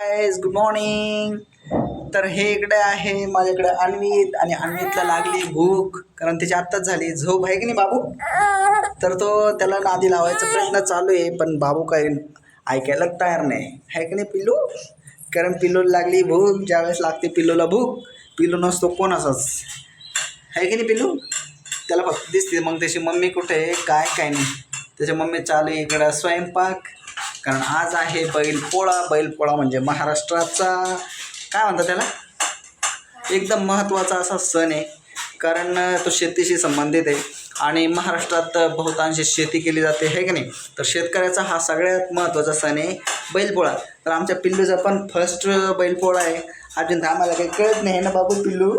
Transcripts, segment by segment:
Guys good morning तर हे इकडे आहे माझ्याकडे अन्वित आणि अन्वितला लागली भूक कारण त्याची आत्ताच झाली. झोप आहे की नाही बाबू? तर तो त्याला नादी लावायचा प्रयत्न चालू आहे पण बाबू काही ऐकायला तयार नाही. आहे की नाही पिल्लू? कारण पिल्लूला लागली भूक ज्यावेळेस लागते पिल्लूला भूक पिल्लू नसतो कोण असंच आहे की नाही पिल्लू? त्याला फक्त दिसते. मग त्याची मम्मी कुठे आहे? काय काय नाही. त्याच्या मम्मी चालू आहे इकडं स्वयंपाक. कारण आज आहे बैलपोळा. बैलपोळा म्हणजे महाराष्ट्राचा काय म्हणतात त्याला? एकदम महत्त्वाचा असा सण आहे. कारण तो शेतीशी संबंधित आहे. आणि महाराष्ट्रात बहुतांशी शेती केली जाते हे की नाही? तर शेतकऱ्याचा हा सगळ्यात महत्त्वाचा सण आहे बैलपोळा. तर आमच्या पिल्लूचा पण फर्स्ट बैलपोळा आहे. अजून तर आम्हाला काही कळत नाही ना बाबू पिल्लू?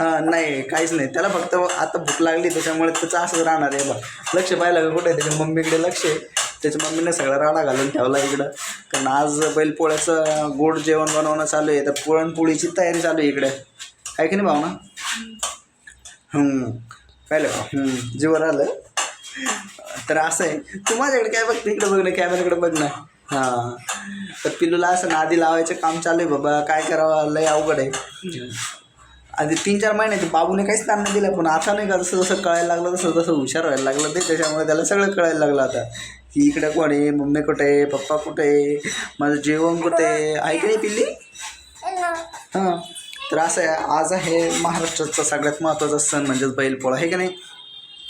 हां नाही काहीच नाही. त्याला फक्त आता भूक लागली त्याच्यामुळे त्याचं असंच राहणार आहे. बा लक्ष पाहिलं का कुठे आहे? त्याच्या मम्मीकडे लक्ष आहे. त्याच्या मम्मीने सगळा राडा घालून ठेवला इकडं. कारण आज बैलपोळ्याचं गोड जेवण बनवणं चालू आहे. तर पुरणपोळीची तयारी चालू आहे इकडे. आहे की नाही भावना? हम्म. पाहिलं का? जीवर आलं. तर असं आहे. तू माझ्याकडे काय बघते इकडे बघ ना कॅमेराकडे बघ ना. हां. तर पिलूला असं नादी लावायचं काम चालू आहे बाबा. काय करावं? लय अवघड आहे. आधी तीन चार महिन्याचे बाबूने काहीच ताण नाही दिलं पण आता नाही का जसं जसं कळायला लागलं तसं तसं हुशार व्हायला लागलं ते. त्याच्यामुळे त्याला सगळं कळायला लागलं आता. की इकडे कोण आहे मम्मी कुठे आहे पप्पा कुठे आहे माझं जेवण कुठे आहे? आहे की नाही पिल्ली? हां. तर असं आहे आज आहे महाराष्ट्राचा सगळ्यात महत्त्वाचा सण म्हणजेच बैलपोळा आहे की नाही?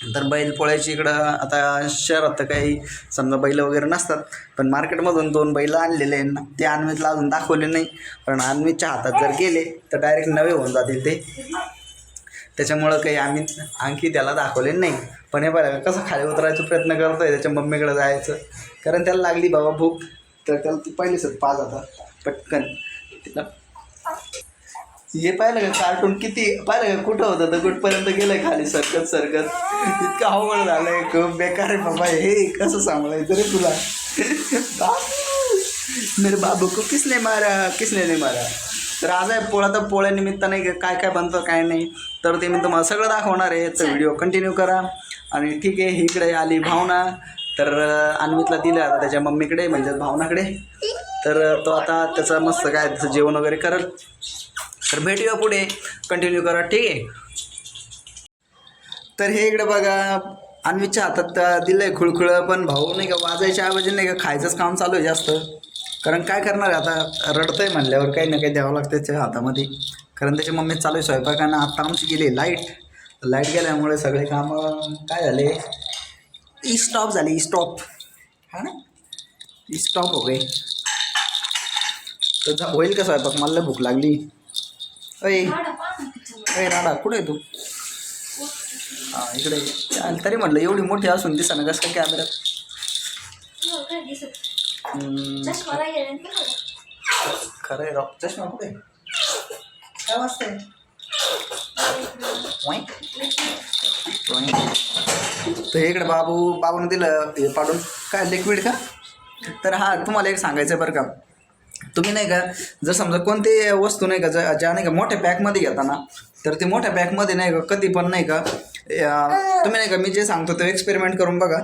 तर बैलपोळ्याची इकडं आता शहरात तर काही समजा बैल वगैरे नसतात पण मार्केटमधून दोन बैल आणलेले आहेत ना ते अन्वितला अजून दाखवले नाही. कारण अन्वितच्या हातात जर गेले तर डायरेक्ट नवे होऊन जातील ते. त्याच्यामुळं काही आम्ही आणखी त्याला दाखवले नाही. पण हे बघा कसं खाली उतरायचा प्रयत्न करतो आहे त्याच्या मम्मीकडे जायचं. कारण त्याला लागली बाबा भूक तर त्याला ती पहिलीच पाच आता पटकन. तिला हे पाहिलं का कार्टून किती पाहिलं का कुठं होतं? तर कुठपर्यंत गेलं खाली सरकत सरकत. इतकं अवघड झालंय. खूप बेकार आहे बाबा हे कसं सांभाळायचं रे तुला? मेरे बाबू को किसने मारा? किसने नाही मारा? तर आज आहे पोळा तर पोळ्यानिमित्त नाही का काय काय बनतं काय नाही. तर ते मी तुम्हाला सगळं दाखवणार आहे. तर व्हिडिओ कंटिन्यू करा. आणि ठीक आहे इकडे आली भावना. तर अन्वितला दिलं आता त्याच्या मम्मीकडे म्हणजे भावनाकडे. तर तो आता त्याचं मस्त काय त्याचं जेवण वगैरे करेल. तर भेटूया पुढे. कंटिन्यू करा ठीक आहे? तर हे इकडे बघा अन्वीच्या हातात दिलं आहे खुळखुळं पण भाऊ नाही का वाजायच्या ऐवजी नाही का खायचंच काम चालू आहे जास्त. कारण काय करणार आहे आता? रडतंय म्हणल्यावर काही ना काही द्यावं लागतं त्याच्या हातामध्ये. कारण त्याची मम्मी चालू आहे स्वयंपाकानं आत्ता आमची गेली लाइट लाइट गेल्यामुळे सगळे कामं काय झाले? ई स्टॉप झाले ई स्टॉप हा ना? ई स्टॉप हो गए तर होईल का स्वयंपाक? मला भूक लागली. अय अय राडा कुठे आहे तू? हां इकडे चाल, तरी म्हटलं एवढी मोठी असून दिसा ना कसं काय कॅमेऱ्यात खरं आहे राव. चष्मा कुठे काय वाजतंय? वाई. तर इकडे बाबू बाबूने दिलं हे पाडून. काय लिक्विड का? तर हा तुम्हाला एक सांगायचं आहे बरं का. तुम्ही नाही का जर समजा कोणती वस्तू नाही का ज्या ज्या नाही का मोठ्या पॅकमध्ये घेता ना तर ते मोठ्या पॅकमध्ये नाही का कधी पण नाही का तुम्ही नाही का मी जे सांगतो ते एक्सपेरिमेंट करून बघा.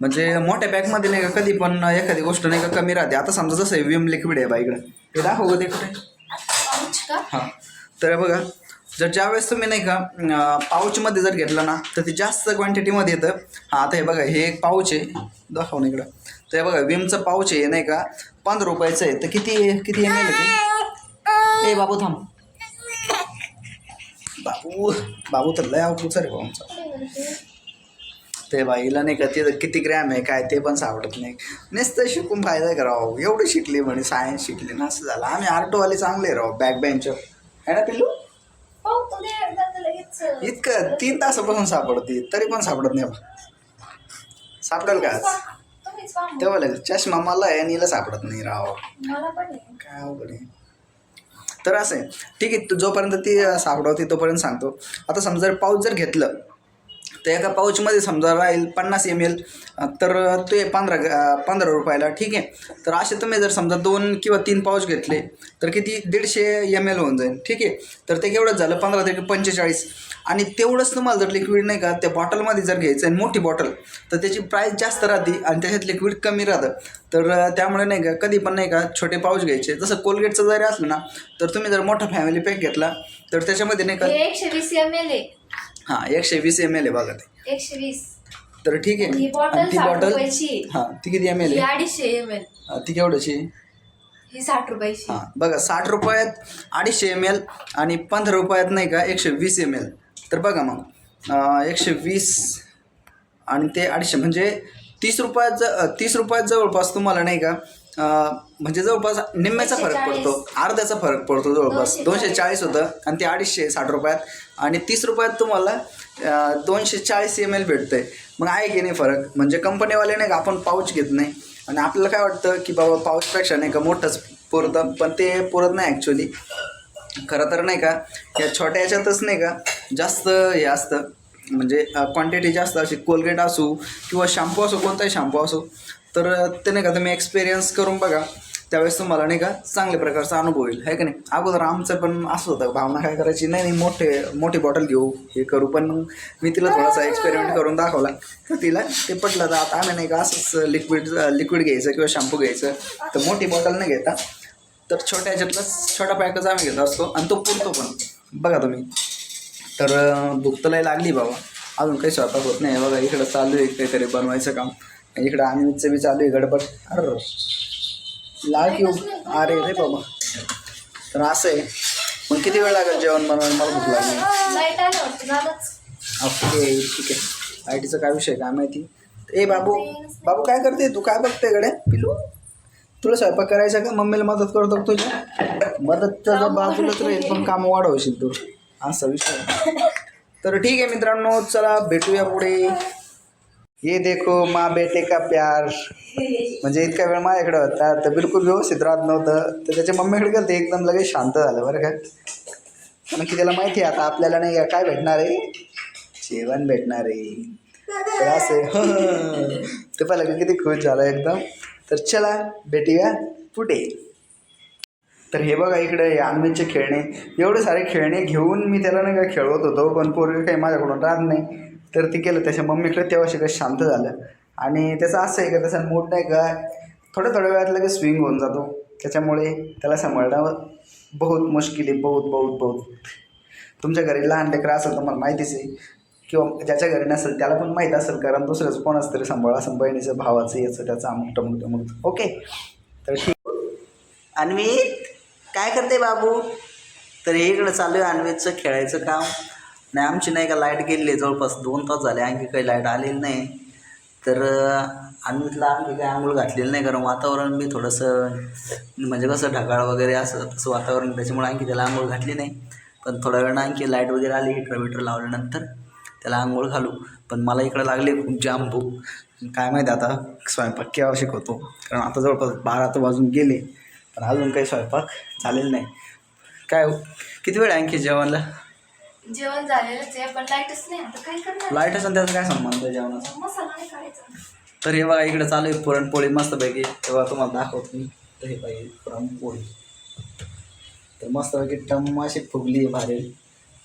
म्हणजे मोठ्या पॅकमध्ये नाही का कधी पण एखादी गोष्ट नाही का कमी राहते. आता समजा जसं विम लिक्विड आहे बा इकडं. ते दाखव का ते कुठे? हां. तर बघा जर ज्यावेळेस तुम्ही नाही का पाऊचमध्ये जर घेतलं ना तर ते जास्त क्वांटिटीमध्ये येतं. हां आता हे बघा हे एक पाऊच आहे. दाखव ना इकडं. तर हे बघा विमचं पाऊच आहे नाही का? पंधरा रुपयाचं आहे. तर किती किती एम एल ते ए बाबू थांब. बाबू बाबू तर लय अवकुच रे आमचा. ते बाईला नाही का ते किती ग्रॅम आहे काय ते पण सापडत नाही. नुसतं शिकून फायदा करावं एवढी शिकली म्हणे सायन्स शिकली ना असं झालं. आम्ही आर्टोवाले चांगले राव बॅक बेंचर आहे ना पिल्लू? इतकं तीन तासापासून सापडते तरी पण सापडत नाही बा. सापडेल का तेव्हा लागेल चष्मा मला आहे आणि हिला सापडत नाही राव. काय अवघड आहे. तर असं आहे. ठीक आहे तू जोपर्यंत ती अं, सापडवते तोपर्यंत सांगतो. आता समजा जर पाऊस जर घेतलं तर एका पाऊचमध्ये समजा राहील पन्नास एम एल तर ते पंधरा पंधरा रुपयाला ठीक आहे? तर असे तुम्ही जर समजा दोन किंवा तीन पाऊच घेतले तर किती? दीडशे एम एल होऊन जाईल ठीक आहे? तर ते केवढंच झालं? पंधरा ते पंचेचाळीस. आणि तेवढंच तुम्हाला जर लिक्विड नाही का त्या बॉटलमध्ये जर घ्यायचं आहे मोठी बॉटल तर त्याची प्राईस जास्त राहते आणि त्याच्यात लिक्विड कमी राहतं. तर त्यामुळे नाही का कधी पण नाही का छोटे पाऊच घ्यायचे. जसं कोलगेटचं जरी असलं ना तर तुम्ही जर मोठा फॅमिली पॅक घेतला तर त्याच्यामध्ये नाही का एकशे वीस एम एल हां एकशे वीस एम एल आहे बघा ते. एकशे वीस. तर ठीक आहे. ही बॉटल आणि ती साठ बॉटल रुपयाची. आहे. हां ती किती एम एल ही आहे अडीचशे एम एल हा, ती केवढ्याची? ही साठ रुपयाची. हां बघा साठ रुपयात अडीचशे एम एल आणि पंधरा रुपयात नाही का एकशे वीस एम एल तर बघा मग अं, एकशे वीस आणि ते अडीचशे म्हणजे तीस रुपयात ज अं, तीस रुपयात जवळपास तुम्हाला नाही का म्हणजे जवळपास निम्म्याचा फरक 140. पडतो. अर्ध्याचा फरक पडतो जवळपास. 240. दोनशे चाळीस होतं आणि ते अडीचशे साठ रुपयात. आणि तीस रुपयात तुम्हाला दोनशे चाळीस एम एल भेटतंय. मग आहे की नाही फरक? म्हणजे कंपनीवाले नाही का आपण पाऊच घेत नाही. आणि आपल्याला काय वाटतं की बाबा पाऊचपेक्षा नाही का मोठंच पुरतं पण ते पुरत नाही ॲक्च्युली खरं तर नाही का या छोट्या याच्यातच नाही का जास्त हे असतं. म्हणजे क्वांटिटी जास्त अशी कोलगेट असू किंवा शॅम्पू असो कोणताही शॅम्पू असो तर ते नाही का तुम्ही एक्सपिरियन्स करून बघा. त्यावेळेस तुम्हाला नाही का चांगल्या प्रकारचा अनुभव येईल आहे का नाही? अगोदर आमचं पण असं होतं भावना काय करायची? नाही नाही मोठे मोठी बॉटल घेऊ हे करू पण मी तिला थोडासा एक्सपेरिमेंट करून दाखवला. तर तिला ते पटलं तर आता आम्ही नाही का असंच लिक्विड लिक्विड घ्यायचं किंवा शॅम्पू घ्यायचं. तर मोठी बॉटल नाही घेता तर छोट्या ह्याच्यातलाच छोटा पॅकच आम्ही घेत असतो आणि तो पुरतो पण. बघा तुम्ही. तर भूक तर लागली बाबा. अजून काही स्वयंपाक होत नाही. बघा इकडं चालू आहे काहीतरी बनवायचं काम. इकडं आम्हीचं बी चालू आहे गडबड. अरे लाग येऊ. अरे रे बाबा. तर असं आहे. मग किती वेळ लागेल जेवण बनवायला? मला भूक लागली. ओके ठीक आहे. आय टीचा काय विषय काय माहिती? ए बाबू. बाबू काय करते? तू काय बघते गड्या पिलू? तुला स्वयंपाक करायचा का? मम्मीला मदत करतो का तुझ्या मदत तर बाजूलाच राहील पण काम वाढवशील तू. असा विषय तर ठीक आहे मित्रांनो चला भेटूया पुढे. ये देखो मा बेटे का प्यार. म्हणजे इतका वेळ माझ्याकडे होता तर बिलकुल व्यवस्थित राहत नव्हतं. तर त्याच्या मम्मीकडे गेलं ते एकदम लगेच शांत झालं बरं का? कारण की त्याला माहिती आहे आता आपल्याला नाही काय भेटणार आहे? जेवण भेटणार आहे. तर असे ते पाहिलं किती खुश झालं एकदम. तर चला भेटूया पुढे. तर हे बघा इकडे अन्वेषचे खेळणे. एवढे सारे खेळणे घेऊन मी त्याला नाही का खेळवत होतो पण पोरगी काही माझ्याकडून राहत नाही. तर ते केलं त्याच्या मम्मीकडे तेव्हा शिकत शांत झालं. आणि त्याचं असं आहे का त्याचा मूड नाही का थोड्या थोड्या वेळात लगेच स्विंग होऊन जातो. त्याच्यामुळे त्याला सांभाळणं बहुत मुश्किल आहे बहुत बहुत बहुत. तुमच्या घरी लहान लेकरं असेल तर मला माहितीच आहे. किंवा ज्याच्या घरी नसेल त्याला पण माहीत असेल कारण दुसरंच कोणाचं तरी सांभाळा असेल बहिणीचं भावाचं याचं त्याचं अमुक टमुक टमुक ओके? तर ठीक. अन्वित काय करते बाबू? तर हे इकडं चालू आहे अन्वितचं खेळायचं काम. नाही आमची नाही का लाइट गेली आहे जवळपास. दोन तास झाले आणखी काही लाइट आलेली नाही. तर अं, आणखी काही आंघोळ घातलेलं नाही कारण वातावरण बी थोडंसं म्हणजे कसं ढगाळ वगैरे असं तसं वातावरण त्याच्यामुळे आणखी त्याला आंघोळ घातली नाही. पण थोड्या वेळानं आणखी लाइट वगैरे आली हिटर विटर लावल्यानंतर त्याला आंघोळ घालू. पण मला इकडं लागले खूप जाम भूक काय माहिती आता स्वयंपाक केव्हा शिकवतो? कारण आता जवळपास बारा तर वाजून गेले. पण अजून काही स्वयंपाक झालेला नाही. काय हो? किती वेळ आहे आणखी जेवणाला? जेवण झालेलंच आहे पण लाईटच नाही आता काय करणार? लाइट असेल त्याचा काय संबंध आहे जेवणाचा? मसाला नाही काढायचा तर हे बघा इकडे चालू आहे पुरणपोळी मस्तपैकी. तेव्हा तुम्हाला दाखवतो मी. तर हे पाहिजे पुरणपोळी. तर मस्तपैकी टम अशी फुगली आहे भारी.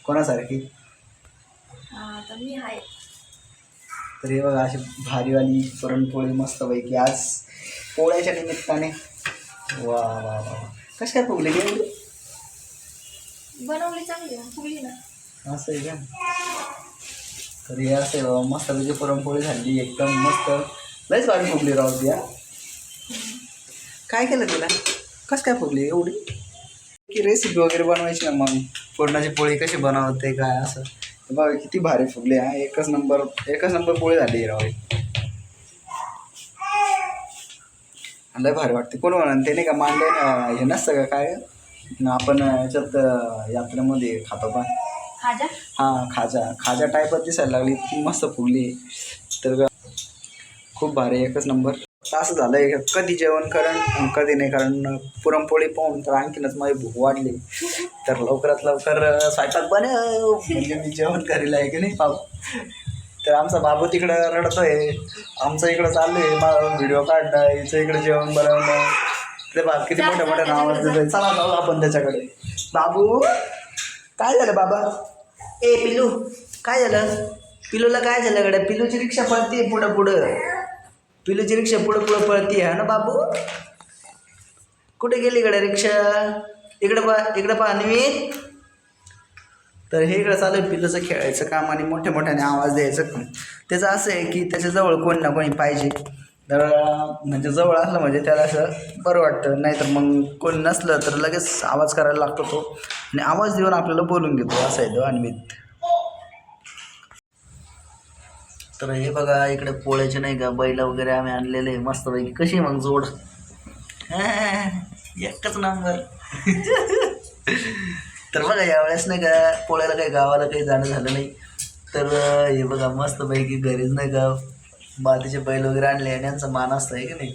कोणासारखी? हा आता मी आहे. तर हे बघा अशी भारीवाली पुरणपोळी मस्तपैकी आज पोळ्याच्या निमित्ताने वा वा वा. कशी काय फुगली गे बनवली चांगली फुगली ना. असं आहे का? तर हे असं आहे बाबा मस्तपैकी पुरणपोळी झाली एकदम मस्त. लयच भारी फुगली राहू द्या काय केलं तुला? कसं काय फुगली एवढी? की रेसिपी वगैरे बनवायची ना मग? पुरणाची पोळी कशी बनवते काय असं? बघा किती भारी फुगली हा. एकच नंबर एकच नंबर पोळी झाली राव ही. लय भारी वाटते. कोण म्हणा ते नाही का मांडे हे नसतं का काय? आपण याच्यात यात्रेमध्ये खातो पण खाजा? हां खाजा. खाजा टाईपच दिसायला लागली ती मस्त फुगली. तर खूप भारी एकच नंबर असं झालं आहे कधी जेवण करण कधी नाही कारण. पुरणपोळी पाहून तर आणखीनच माझी भूक वाढली. तर लवकरात लवकर स्वयंपाक बनव. म्हणजे मी जेवण करेल आहे की नाही पाहू. तर आमचा बाबू तिकडं रडतोय. आमचं इकडं चाललंय व्हिडिओ काढणं हिचं इकडं जेवण बनवणं ते बाब किती मोठ्या मोठ्या नावाज देतोय चला जाऊ आपण त्याच्याकडे. बाबू काय झालं बाबा? ए पिलू काय झालं? पिलूला काय झालं गड्या? पिलूची रिक्षा पळते पुढं पुढं. पिलूची रिक्षा पुढं पुढं पळते हा ना बाबू? कुठे गेली गड्या रिक्षा? इकडं पा इकडं पहा निमित. तर हे इकडं चालू आहे पिल्लूचं खेळायचं काम आणि मोठ्या मोठ्याने आवाज द्यायचं काम. त्याचं असं आहे की त्याच्याजवळ कोणी ना कोणी पाहिजे. तर म्हणजे जवळ असलं म्हणजे त्याला असं बरं वाटतं. नाहीतर मग कोणी नसलं तर लगेच आवाज करायला लागतो तो. आणि आवाज देऊन आपल्याला बोलून घेतो. असं आहे तो अन्वित. तर हे बघा इकडे पोळ्याचे नाही का बैल वगैरे आम्ही आणलेले आहे. मस्तपैकी. कशी मग जोड? एकच नंबर तर बघा यावेळेस नाही का पोळ्याला काही गावाला काही जाणं झालं नाही. तर हे बघा मस्तपैकी घरीच नाही का मातीचे बैल वगैरे आणले आणि यांचा मान असतं आहे की नाही?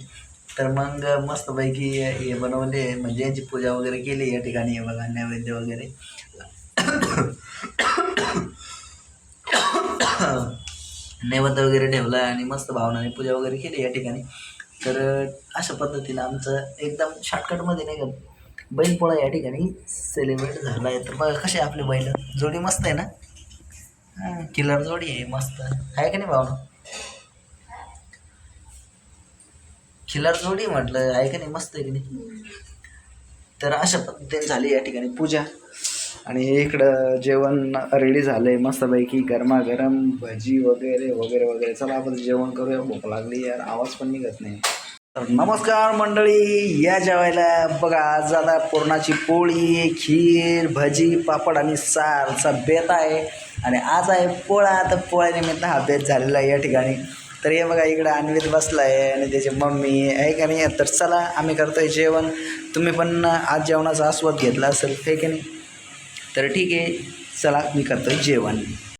तर मग मस्तपैकी हे बनवले म्हणजे यांची पूजा वगैरे केली या ठिकाणी हे बघा नैवेद्य वगैरे. नैवेद्य वगैरे ठेवला आणि मस्त भावनाने पूजा वगैरे केली या ठिकाणी. तर अशा पद्धतीनं आमचं एकदम शॉर्टकटमध्ये नाही का बैलपोळा या ठिकाणी सेलिब्रेट झाला आहे तर बघा कसे आपले बैल? जोडी मस्त आहे ना? हां किलर जोडी आहे मस्त. आहे का नाही भावना? खिलार जोडी म्हटलं आहे का नाही? मस्त आहे की नाही? तर अशा पद्धतीने झाली या ठिकाणी पूजा. आणि इकडं जेवण रेडी झालंय मस्तपैकी. गरमागरम भजी वगैरे वगैरे वगैरे. चला आपण जेवण करूया. भूक लागली यार. आवाज पण निघत नाही. नमस्कार मंडळी या जेवायला बघा आज आता पुरणाची पोळी खीर भजी पापड आणि सारचा बेत आहे. आणि आज आहे पोळा तर पोळ्यानिमित्त हा बेत झालेला आहे या ठिकाणी. तर हे बघा इकडं अन्वित बसला आहे आणि त्याची मम्मी आहे का नाही तर चला आम्ही करतोय जेवण. तुम्ही पण आज जेवणाचा आस्वाद घेतला असेल हे की नाही? तर ठीक आहे चला मी करतोय जेवण.